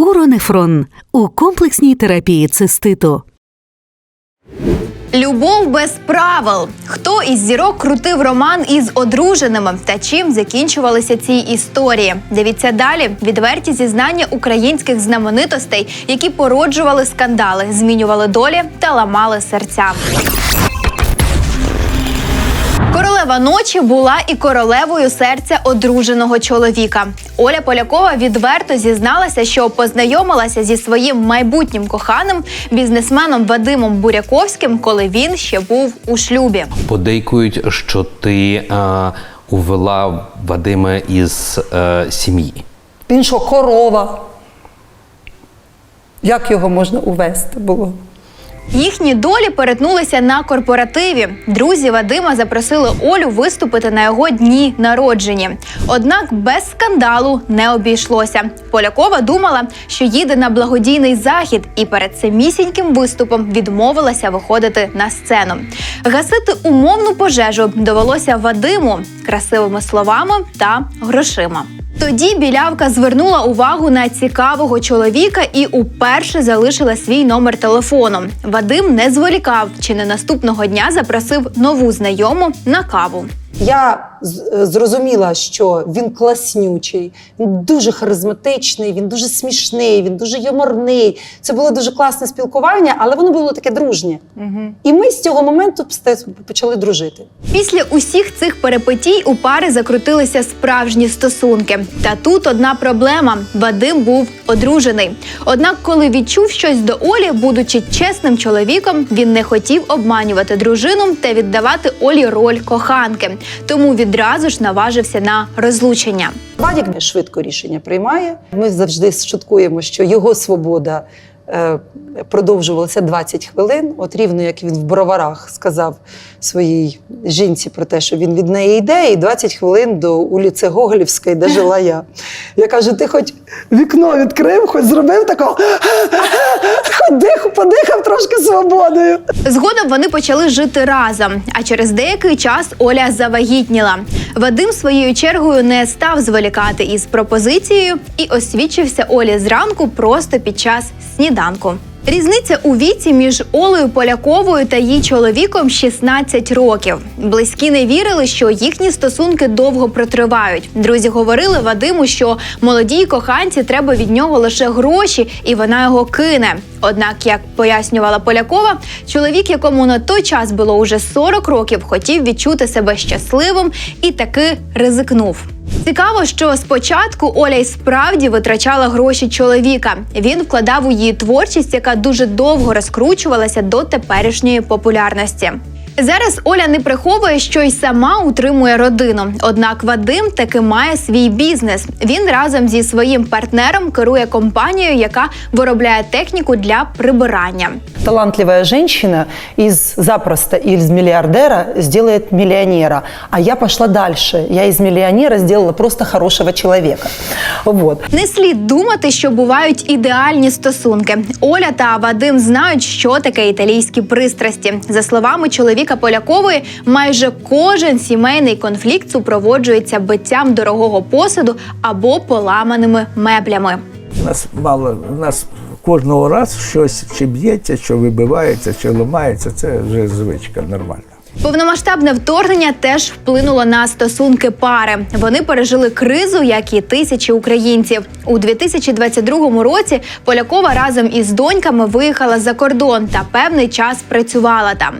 Уронефрон у комплексній терапії циститу. Любов без правил. Хто із зірок крутив роман із одруженими та чим закінчувалися ці історії? Дивіться далі. Відверті зізнання українських знаменитостей, які породжували скандали, змінювали долі та ламали серця. Королева ночі була і королевою серця одруженого чоловіка. Оля Полякова відверто зізналася, що познайомилася зі своїм майбутнім коханим бізнесменом Вадимом Буряковським, коли він ще був у шлюбі. Подейкують, що ти е, увела Вадима із е, сім'ї. Він що, корова? Як його можна увести було? Їхні долі перетнулися на корпоративі. Друзі Вадима запросили Олю виступити на його дні народження. Однак без скандалу не обійшлося. Полякова думала, що їде на благодійний захід, і перед самісіньким виступом відмовилася виходити на сцену. Гасити умовну пожежу довелося Вадиму красивими словами та грошима. Тоді білявка звернула увагу на цікавого чоловіка і уперше залишила свій номер телефону. Вадим не зволікав чи не наступного дня запросив нову знайому на каву. Я е, зрозуміла, що він класнючий, він дуже харизматичний, він дуже смішний, він дуже юморний. Це було дуже класне спілкування, але воно було таке дружнє. І ми з цього моменту почали дружити. Після усіх цих перипетій у пари закрутилися справжні стосунки. Та тут одна проблема: Вадим був одружений. Однак, коли відчув щось до Олі, будучи чесним чоловіком, він не хотів обманювати дружину та віддавати Олі роль коханки. Тому відразу ж наважився на розлучення. Вадік швидко рішення приймає. Ми завжди шуткуємо, що його свобода е, продовжувалася 20 хвилин. От рівно як він в броварах сказав своїй жінці про те, що він від неї йде, і 20 хвилин до вулиці Гоголівської, де жила я. Я кажу: ти хоч вікно відкрив, хоч зробив такого, хоч дих, подихав трошки свободою. Згодом вони почали жити разом. А через деякий час Оля завагітніла. Вадим своєю чергою не став зволікати із пропозицією і освічився Олі зранку просто під час сніданку. Різниця у віці між Олею Поляковою та її чоловіком 16 років. Близькі не вірили, що їхні стосунки довго протривають. Друзі говорили Вадиму, що молодій коханці треба від нього лише гроші, і вона його кине. Однак, як пояснювала Полякова, чоловік, якому на той час було уже 40 років, хотів відчути себе щасливим і таки ризикнув. Цікаво, що спочатку Оля й справді витрачала гроші чоловіка. Він вкладав у її творчість, яка дуже довго розкручувалася до теперішньої популярності. Зараз Оля не приховує, що й сама утримує родину. Однак Вадим таки має свій бізнес. Він разом зі своїм партнером керує компанією, яка виробляє техніку для прибирання. талантливая женщина из запросто из миллиардера сделает миллионера. А я пошла дальше. Я из миллионера сделала просто хорошего человека. Вот. Не слід думати, що бувають ідеальні стосунки. Оля та Вадим знають, що таке італійські пристрасті. За словами чоловіка Полякової, майже кожен сімейний конфлікт супроводжується биттям дорогого посуду або поламаними меблями. У нас мало, у нас кожного разу щось чи б'ється, що вибивається, чи ламається. Це вже звичка нормальна. Повномасштабне вторгнення теж вплинуло на стосунки пари. Вони пережили кризу, як і тисячі українців. У 2022 році Полякова разом із доньками виїхала за кордон та певний час працювала там.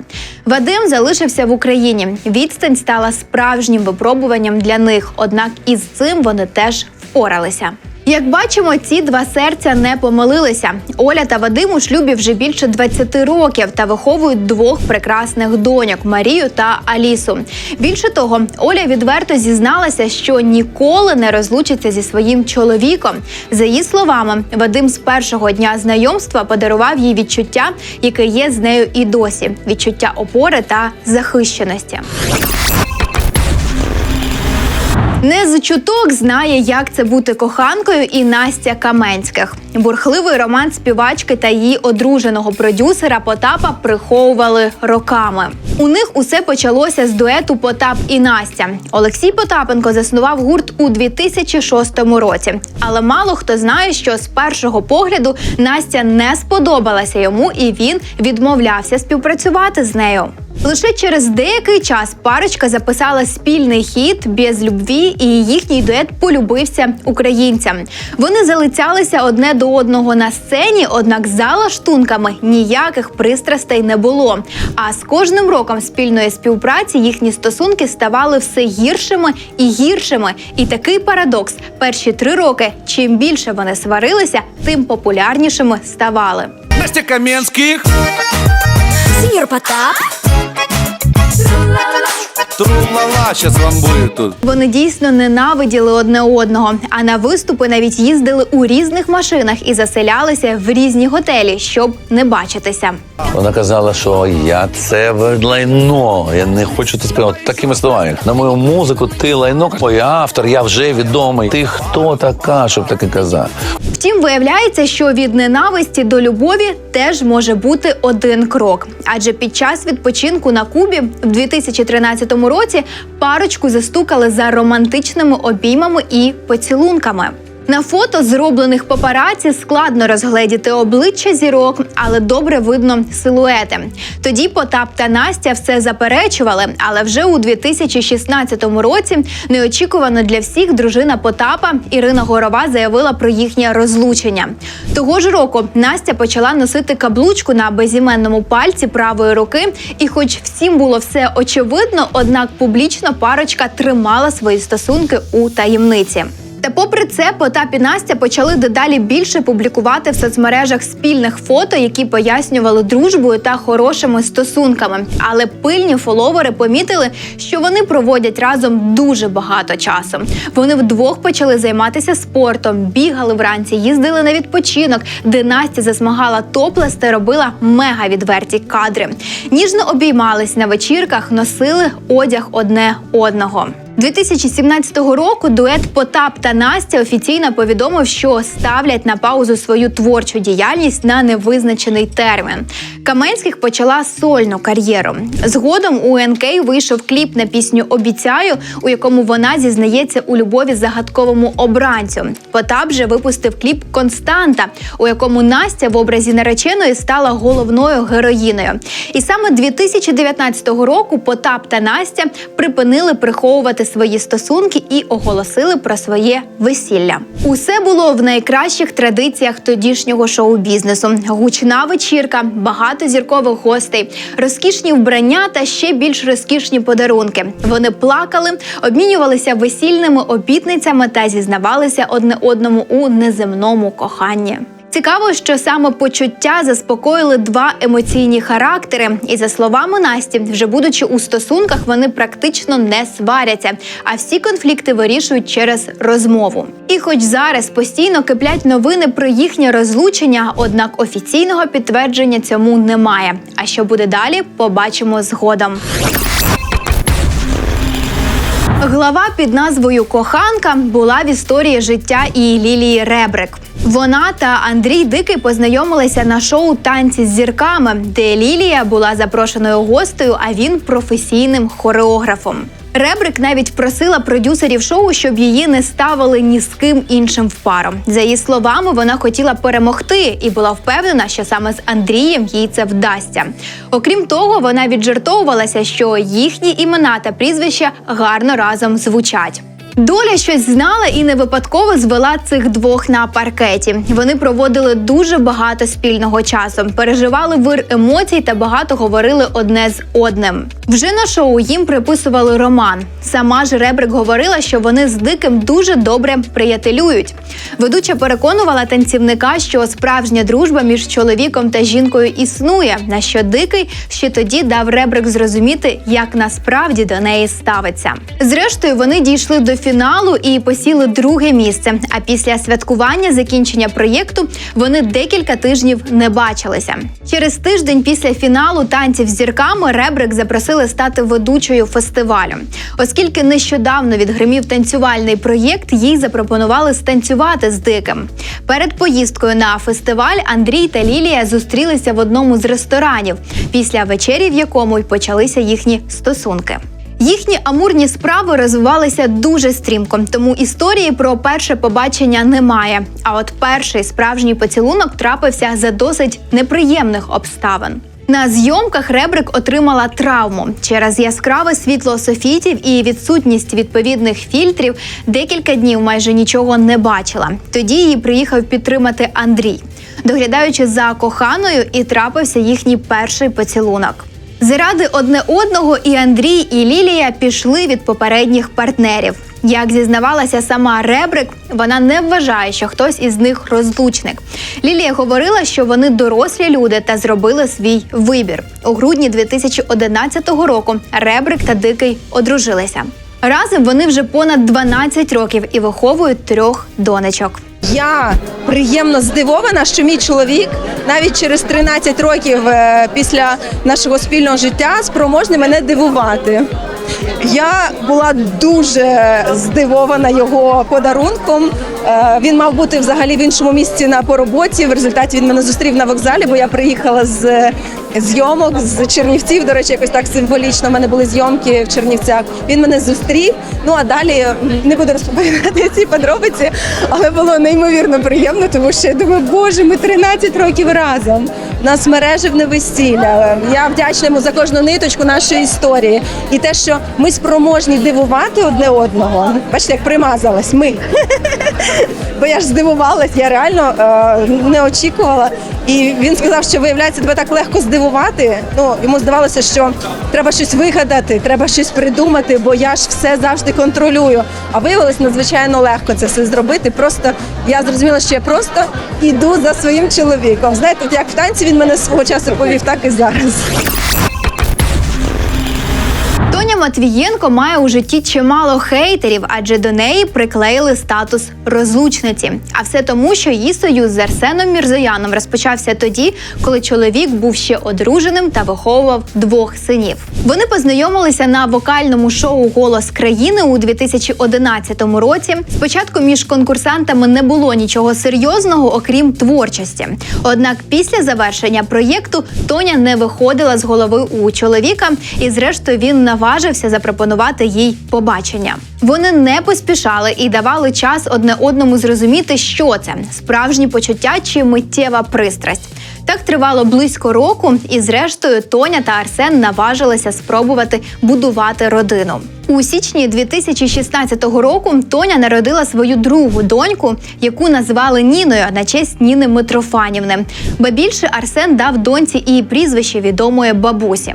Вадим залишився в Україні. Відстань стала справжнім випробуванням для них. Однак із цим вони теж впоралися. Як бачимо, ці два серця не помилилися. Оля та Вадим у шлюбі вже більше 20 років та виховують двох прекрасних доньок Марію та Алісу. Більше того, Оля відверто зізналася, що ніколи не розлучиться зі своїм чоловіком. За її словами, Вадим з першого дня знайомства подарував їй відчуття, яке є з нею і досі відчуття опори та захищеності. Не з чуток знає, як це бути коханкою, і Настя Каменських. Бурхливий роман співачки та її одруженого продюсера Потапа приховували роками. У них усе почалося з дуету Потап і Настя. Олексій Потапенко заснував гурт у 2006 році. Але мало хто знає, що з першого погляду Настя не сподобалася йому, і він відмовлявся співпрацювати з нею. Лише через деякий час парочка записала спільний хіт без любві, і їхній дует полюбився українцям. Вони залицялися одне до одного на сцені, однак за лаштунками ніяких пристрастей не було. А з кожним роком спільної співпраці їхні стосунки ставали все гіршими і гіршими. І такий парадокс: перші три роки, чим більше вони сварилися, тим популярнішими ставали. Настя Каменских. Сеньор Потап, la la la. Тру-ла-ла, сейчас вам будет тут. Вони дійсно ненавиділи одне одного, а на виступи навіть їздили у різних машинах і заселялися в різні готелі, щоб не бачитися. Вона казала, що я це лайно. Я не хочу це сказати такими словами. На мою музику ти лайно, я автор, я вже відомий. Ти хто така, щоб таке казати? Втім, виявляється, що від ненависті до любові теж може бути один крок. Адже під час відпочинку на Кубі в 2013 році парочку застукали за романтичними обіймами і поцілунками. На фото, зроблених папараці, складно розгледіти обличчя зірок, але добре видно силуети. Тоді Потап та Настя все заперечували, але вже у 2016 році неочікувано для всіх дружина Потапа Ірина Горова заявила про їхнє розлучення. Того ж року Настя почала носити каблучку на безіменному пальці правої руки, і, хоч всім було все очевидно, однак публічно парочка тримала свої стосунки у таємниці. Та попри це, Потап і Настя почали дедалі більше публікувати в соцмережах спільних фото, які пояснювали дружбою та хорошими стосунками. Але пильні фоловери помітили, що вони проводять разом дуже багато часу. Вони вдвох почали займатися спортом, бігали вранці, їздили на відпочинок, де Настя засмагала топлес та робила мега відверті кадри. Ніжно обіймались на вечірках, носили одяг одне одного. 2017 року дует Потап та Настя офіційно повідомив, що ставлять на паузу свою творчу діяльність на невизначений термін. Каменських почала сольну кар'єру. Згодом у НК вийшов кліп на пісню Обіцяю, у якому вона зізнається у любові загадковому обранцю. Потап же випустив кліп Константа, у якому Настя в образі нареченої стала головною героїною. І саме 2019 року Потап та Настя припинили приховувати свої стосунки і оголосили про своє весілля. Усе було в найкращих традиціях тодішнього шоу-бізнесу: гучна вечірка, багато зіркових гостей, розкішні вбрання та ще більш розкішні подарунки. Вони плакали, обмінювалися весільними обітницями та зізнавалися одне одному у неземному коханні. Цікаво, що саме заспокоїли два емоційні характери, і за словами Насті, вже будучи у стосунках, вони практично не сваряться, а всі конфлікти вирішують через розмову. І хоч зараз постійно киплять новини про їхнє розлучення, однак офіційного підтвердження цьому немає. А що буде далі, побачимо згодом. Глава під назвою Коханка була в історії життя і Лілії Ребрик. Вона та Андрій Дикий познайомилися на шоу Танці з зірками, де Лілія була запрошеною гостею, а він професійним хореографом. Ребрик навіть просила продюсерів шоу, щоб її не ставили ні з ким іншим в пару. За її словами, вона хотіла перемогти і була впевнена, що саме з Андрієм їй це вдасться. Окрім того, вона віджартовувалася, що їхні імена та прізвища гарно разом звучать. Доля щось знала і не випадково звела цих двох на паркеті. Вони проводили дуже багато спільного часу, переживали вир емоцій та багато говорили одне з одним. Вже на шоу їм приписували роман. Сама ж Ребрик говорила, що вони з диким дуже добре приятелюють. Ведуча переконувала танцівника, що справжня дружба між чоловіком та жінкою існує. На що дикий ще тоді дав Ребрик зрозуміти, як насправді до неї ставиться. Зрештою, вони дійшли до фіналу фіналу і посіли друге місце. А після святкування закінчення проєкту вони декілька тижнів не бачилися. Через тиждень після фіналу танців з зірками Ребрик запросили стати ведучою фестивалю. Оскільки нещодавно відгримів танцювальний проєкт, їй запропонували станцювати з диким. Перед поїздкою на фестиваль Андрій та Лілія зустрілися в одному з ресторанів, після вечері, в якому й почалися їхні стосунки. Їхні амурні справи розвивалися дуже стрімко, тому історії про перше побачення немає. А от перший справжній поцілунок трапився за досить неприємних обставин. На зйомках Ребрик отримала травму через яскраве світло софітів і відсутність відповідних фільтрів. Декілька днів майже нічого не бачила. Тоді її приїхав підтримати Андрій, доглядаючи за коханою, і трапився їхній перший поцілунок. Заради одне одного і Андрій, і Лілія пішли від попередніх партнерів. Як зізнавалася сама Ребрик, вона не вважає, що хтось із них розлучник. Лілія говорила, що вони дорослі люди та зробили свій вибір. У грудні 2011 року Ребрик та Дикий одружилися. Разом вони вже понад 12 років і виховують трьох донечок. Я приємно здивована, що мій чоловік навіть через 13 років е, після нашого спільного життя спроможний мене дивувати. Я була дуже здивована його подарунком. Е, Він мав бути взагалі в іншому місці на по роботі. В результаті він мене зустрів на вокзалі, бо я приїхала з е, зйомок з Чернівців. До речі, якось так символічно. У мене були зйомки в Чернівцях. Він мене зустрів. Ну а далі не буду розповідати ці подробиці, але було неймовірно приємно, тому що я думаю, боже, ми 13 років разом. Нас мережевне весілля. Я вдячна йому за кожну ниточку нашої історії. І те, що ми спроможні дивувати одне одного. Бачите, як примазалась ми. Бо я ж здивувалась, я реально е, не очікувала. І він сказав, що виявляється, тебе так легко здивувати. Ну йому здавалося, що треба щось вигадати, треба щось придумати, бо я ж все завжди контролюю. А виявилось надзвичайно легко це все зробити. Просто я зрозуміла, що я просто іду за своїм чоловіком. Знаєте, як в танці він мене свого часу повів, так і зараз. Матвієнко має у житті чимало хейтерів, адже до неї приклеїли статус розлучниці. А все тому, що її союз з Арсеном Мірзояном розпочався тоді, коли чоловік був ще одруженим та виховував двох синів. Вони познайомилися на вокальному шоу Голос країни у 2011 році. Спочатку між конкурсантами не було нічого серйозного, окрім творчості. Однак після завершення проєкту Тоня не виходила з голови у чоловіка, і зрештою він наважився запропонувати їй побачення. Вони не поспішали і давали час одне одному зрозуміти, що це справжні почуття чи миттєва пристрасть. Так тривало близько року, і зрештою Тоня та Арсен наважилися спробувати будувати родину. У січні 2016 року Тоня народила свою другу доньку, яку назвали Ніною на честь Ніни Митрофанівни. Ба більше Арсен дав доньці і прізвище відомої бабусі.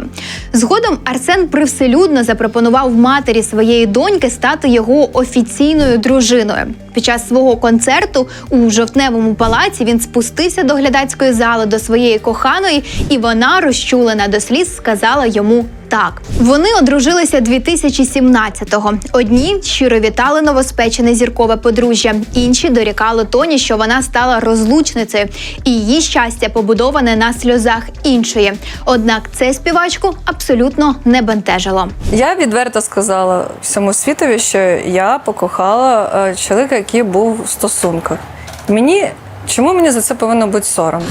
Згодом Арсен привселюдно запропонував матері своєї доньки стати його офіційною дружиною. Під час свого концерту у жовтневому палаці він спустився до глядацької зали до своєї коханої, і вона, розчулена до сліз, сказала йому так. Вони одружилися 2017-го. Одні щиро вітали новоспечене зіркове подружжя, інші дорікали Тоні, що вона стала розлучницею, і її щастя побудоване на сльозах іншої. Однак це співачку абсолютно не бентежило. Я відверто сказала всьому світові, що я покохала е, чоловіка, який був в стосунках. Мені чому мені за це повинно бути соромно?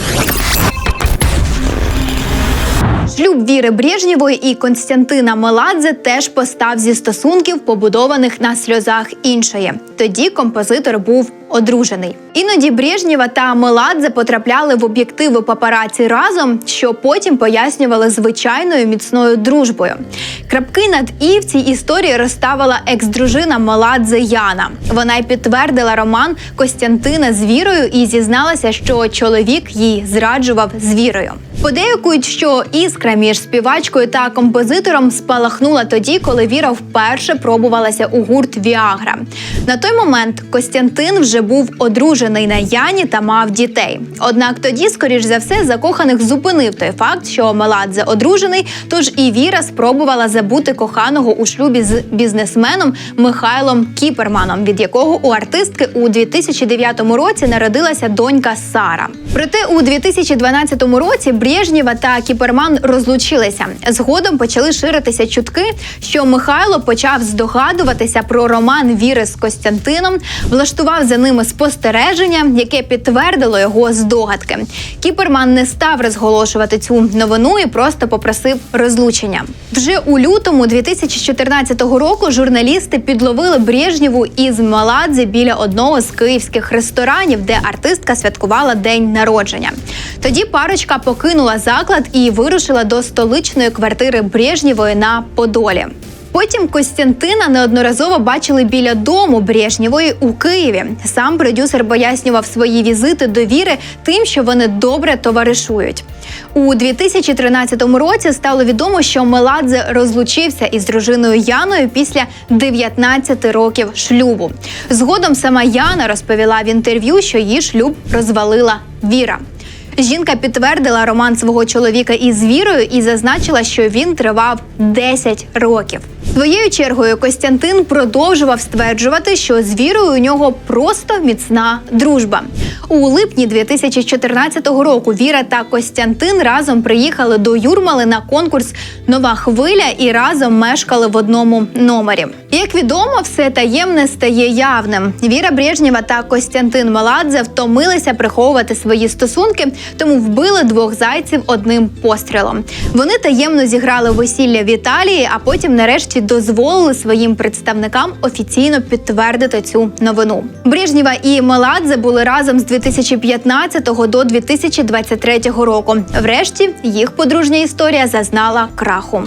Шлюб Віри Брежнєвої і Константина Меладзе теж постав зі стосунків, побудованих на сльозах іншої. Тоді композитор був одружений. Іноді Брежнєва та Меладзе потрапляли в об'єктиви папараці разом, що потім пояснювали звичайною міцною дружбою. Крапки над і в цій історії розставила екс-дружина Меладзе Яна. Вона й підтвердила роман Костянтина з вірою і зізналася, що чоловік їй зраджував з вірою. Подейкують, що іскра між співачкою та композитором спалахнула тоді, коли Віра вперше пробувалася у гурт Віагра. На той момент Костянтин вже був одружений на Яні та мав дітей. Однак тоді, скоріш за все, закоханих зупинив той факт, що Меладзе одружений. Тож і Віра спробувала забути коханого у шлюбі з бізнесменом Михайлом Кіперманом, від якого у артистки у 2009 році народилася донька Сара. Проте у 2012 році Брежнєва та Кіперман розлучилися. Згодом почали ширитися чутки, що Михайло почав здогадуватися про роман Віри з Костянтином, влаштував за ними спостереження, яке підтвердило його здогадки. Кіперман не став розголошувати цю новину і просто попросив розлучення. Вже у лютому 2014 року журналісти підловили Брежнєву із Маладзе біля одного з київських ресторанів, де артистка святкувала день народження. Тоді парочка покинула заклад і вирушила до столичної квартири Брежнєвої на Подолі. Потім Костянтина неодноразово бачили біля дому Брежнєвої у Києві. Сам продюсер пояснював свої візити до віри тим, що вони добре товаришують. У 2013 році стало відомо, що Меладзе розлучився із дружиною Яною після 19 років шлюбу. Згодом сама Яна розповіла в інтерв'ю, що її шлюб розвалила Віра. Жінка підтвердила роман свого чоловіка із вірою і зазначила, що він тривав 10 років. Своєю чергою Костянтин продовжував стверджувати, що з вірою у нього просто міцна дружба. У липні 2014 року Віра та Костянтин разом приїхали до Юрмали на конкурс Нова хвиля і разом мешкали в одному номері. Як відомо, все таємне стає явним. Віра Брежнєва та Костянтин Маладзе втомилися приховувати свої стосунки, тому вбили двох зайців одним пострілом. Вони таємно зіграли весілля в Італії, а потім, нарешті, дозволили своїм представникам офіційно підтвердити цю новину. Брежнєва і Меладзе були разом з 2015 до 2023 року. Врешті їх подружня історія зазнала краху.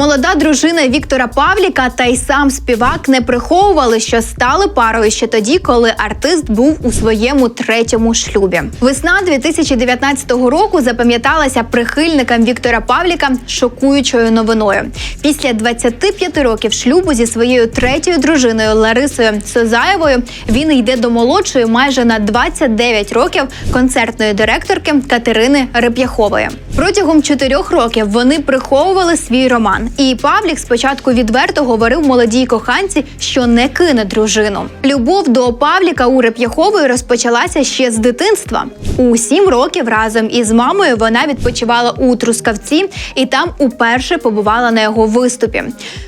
Молода дружина Віктора Павліка та й сам співак не приховували, що стали парою ще тоді, коли артист був у своєму третьому шлюбі. Весна 2019 року запам'яталася прихильникам Віктора Павліка шокуючою новиною. Після 25 років шлюбу зі своєю третьою дружиною Ларисою Созаєвою він йде до молодшої майже на 29 років концертної директорки Катерини Реп'яхової. Протягом чотирьох років вони приховували свій роман. І Павлік спочатку відверто говорив молодій коханці, що не кине дружину. Любов до Павліка у Реп'яхової розпочалася ще з дитинства. У сім років разом із мамою вона відпочивала у Трускавці і там уперше побувала на його виступі.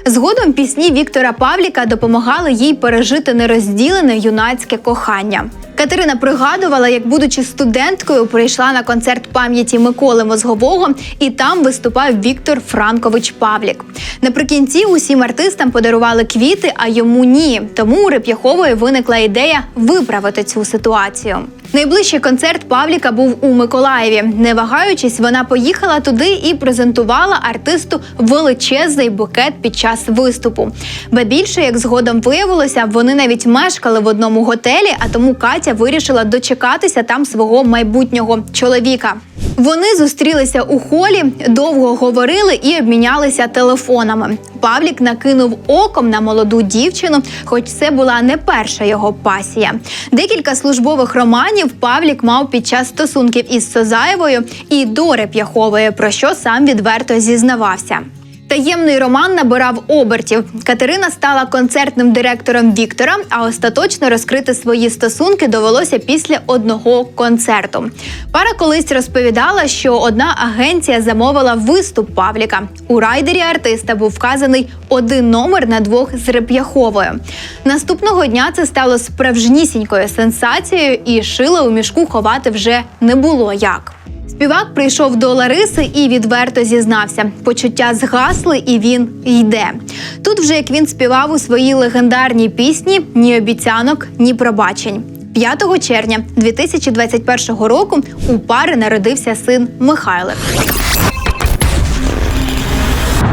Згодом пісні Віктора Павліка допомагали їй пережити нерозділене юнацьке кохання. Катерина пригадувала, як, будучи студенткою, прийшла на концерт пам'яті Миколи Мозгового, і там виступав Віктор Франкович Павлік. Наприкінці усім артистам подарували квіти, а йому ні. Тому у Реп'яхової виникла ідея виправити цю ситуацію. Найближчий концерт Павліка був у Миколаєві. Не вагаючись, вона поїхала туди і презентувала артисту величезний букет під час виступу. Ба більше, як згодом виявилося, вони навіть мешкали в одному готелі, а тому Катя вирішила дочекатися там свого майбутнього чоловіка. Вони зустрілися у холі, довго говорили і обмінялися телефонами. Павлік накинув оком на молоду дівчину, хоч це була не перша його пасія. Декілька службових романів Павлік мав під час стосунків із Созаєвою і до Реп'яхової, про що сам відверто зізнавався. Таємний роман набирав обертів. Катерина стала концертним директором Віктора, а остаточно розкрити свої стосунки довелося після одного концерту. Пара колись розповідала, що одна агенція замовила виступ Павліка. У райдері артиста був вказаний один номер на двох з Реп'яховою. Наступного дня це стало справжнісінькою сенсацією, і шила у мішку ховати вже не було як. Співак прийшов до Лариси і відверто зізнався. Почуття згасли, і він йде. Тут вже як він співав у своїй легендарній пісні ні обіцянок, ні пробачень. 5 червня 2021 року у пари народився син Михайлик.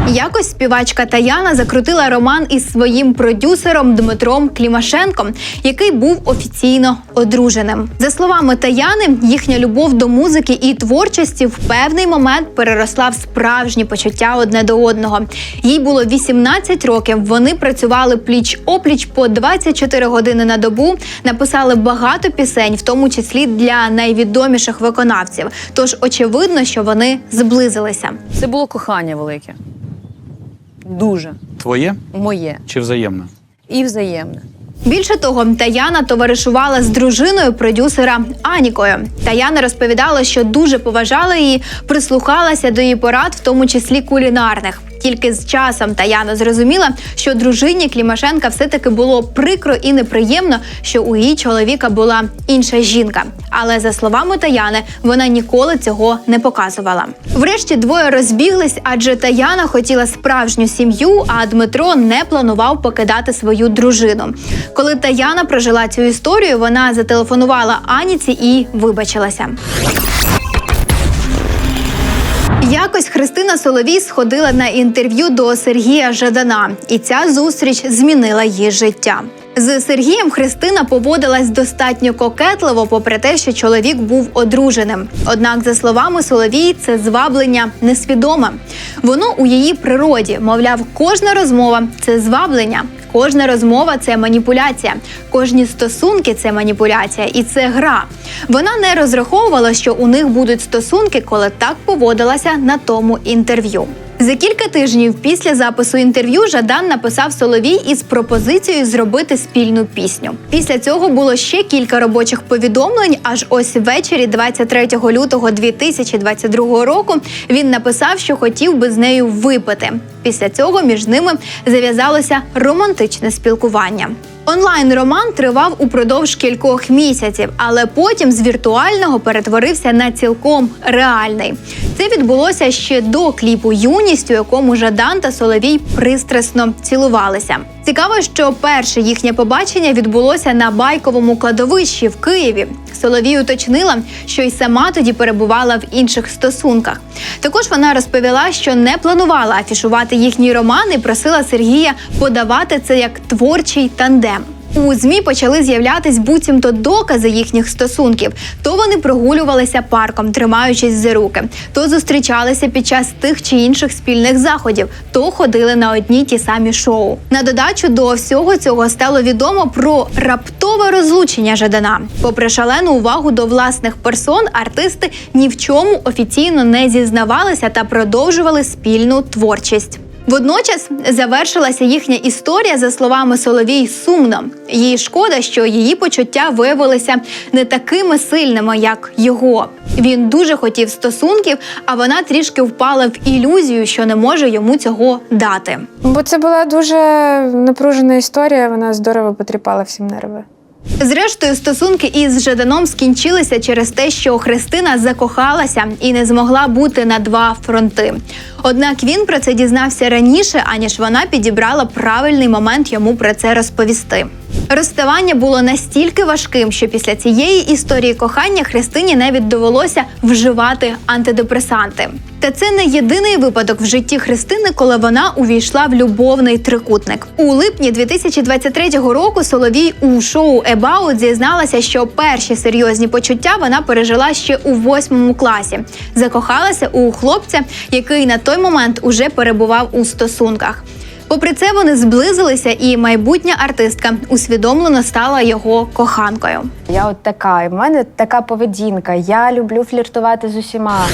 Якось співачка Таяна закрутила роман із своїм продюсером Дмитром Клімашенком, який був офіційно одруженим. За словами Таяни, їхня любов до музики і творчості в певний момент переросла в справжні почуття одне до одного. Їй було 18 років. Вони працювали пліч опліч по 24 години на добу, написали багато пісень, в тому числі для найвідоміших виконавців. Тож очевидно, що вони зблизилися. Це було кохання велике. Дуже Твоє моє чи взаємне? і взаємне. Більше того, Таяна товаришувала з дружиною продюсера Анікою. Таяна розповідала, що дуже поважала її, прислухалася до її порад, в тому числі кулінарних. Тільки з часом Таяна зрозуміла, що дружині Клімашенка все-таки було прикро і неприємно, що у її чоловіка була інша жінка. Але за словами Таяни, вона ніколи цього не показувала. Врешті двоє розбіглись, адже Таяна хотіла справжню сім'ю, а Дмитро не планував покидати свою дружину. Коли Таяна прожила цю історію, вона зателефонувала Аніці і вибачилася. Якось Христина Соловій сходила на інтерв'ю до Сергія Жадана, і ця зустріч змінила її життя. З Сергієм Христина поводилась достатньо кокетливо, попри те, що чоловік був одруженим. Однак, за словами Соловій, це зваблення несвідоме. Воно у її природі, мовляв, кожна розмова це зваблення. Кожна розмова це маніпуляція, кожні стосунки це маніпуляція, і це гра. Вона не розраховувала, що у них будуть стосунки, коли так поводилася на тому інтерв'ю. За кілька тижнів після запису інтерв'ю Жадан написав Соловій із пропозицією зробити спільну пісню. Після цього було ще кілька робочих повідомлень. Аж ось ввечері, 23 лютого 2022 року, він написав, що хотів би з нею випити. Після цього між ними зав'язалося романтичне спілкування. Онлайн-роман тривав упродовж кількох місяців, але потім з віртуального перетворився на цілком реальний. Це відбулося ще до кліпу Юність, у якому Жадан та Соловій пристрасно цілувалися. Цікаво, що перше їхнє побачення відбулося на байковому кладовищі в Києві. Соловій уточнила, що й сама тоді перебувала в інших стосунках. Також вона розповіла, що не планувала афішувати їхній романи, просила Сергія подавати це як творчий тандем. У змі почали з'являтись буцімто докази їхніх стосунків. То вони прогулювалися парком, тримаючись за руки, то зустрічалися під час тих чи інших спільних заходів, то ходили на одні ті самі шоу. На додачу до всього цього стало відомо про раптове розлучення Жадана. Попри шалену увагу до власних персон, артисти ні в чому офіційно не зізнавалися та продовжували спільну творчість. Водночас завершилася їхня історія за словами Соловій сумно. Їй шкода, що її почуття виявилися не такими сильними, як його. Він дуже хотів стосунків, а вона трішки впала в ілюзію, що не може йому цього дати. Бо це була дуже напружена історія, вона здорово потріпала всім нерви. Зрештою, стосунки із Жаданом скінчилися через те, що Христина закохалася і не змогла бути на два фронти. Однак він про це дізнався раніше, аніж вона підібрала правильний момент йому про це розповісти. Розставання було настільки важким, що після цієї історії кохання Христині навіть довелося вживати антидепресанти. Та це не єдиний випадок в житті Христини, коли вона увійшла в любовний трикутник. У липні 2023 року Соловій у шоу Ебаут зізналася, що перші серйозні почуття вона пережила ще у восьмому класі. Закохалася у хлопця, який на той момент уже перебував у стосунках. Попри це, вони зблизилися, і майбутня артистка усвідомлено стала його коханкою. Я от така, в мене така поведінка. Я люблю фліртувати з усіма.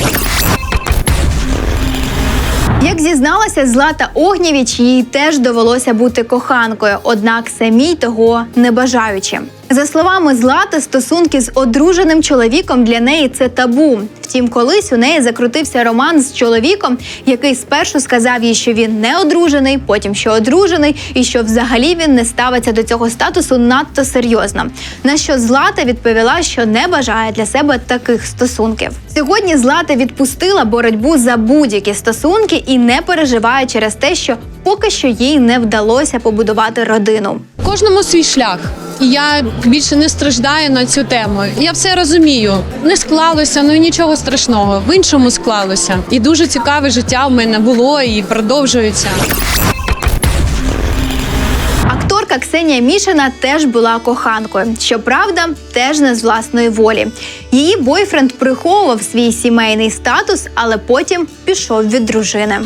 Як зізналася Злата Огнєвіч, їй теж довелося бути коханкою, однак самій того не бажаючи. За словами Злати, стосунки з одруженим чоловіком для неї це табу. Втім, колись у неї закрутився роман з чоловіком, який спершу сказав їй, що він не одружений, потім що одружений, і що взагалі він не ставиться до цього статусу надто серйозно. На що Злата відповіла, що не бажає для себе таких стосунків. Сьогодні Злата відпустила боротьбу за будь-які стосунки і не переживає через те, що поки що їй не вдалося побудувати родину. Кожному свій шлях. І я більше не страждаю на цю тему. Я все розумію. Не склалося, ну і нічого страшного. В іншому склалося. І дуже цікаве життя в мене було і продовжується. Акторка Ксенія Мішина теж була коханкою. Щоправда, теж не з власної волі. Її бойфренд приховував свій сімейний статус, але потім пішов від дружини.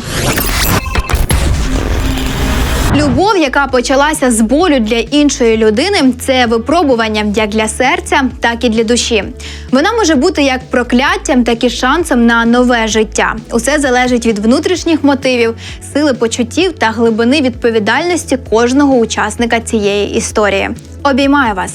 Любов, яка почалася з болю для іншої людини, це випробування як для серця, так і для душі. Вона може бути як прокляттям, так і шансом на нове життя. Усе залежить від внутрішніх мотивів, сили почуттів та глибини відповідальності кожного учасника цієї історії. Обіймаю вас!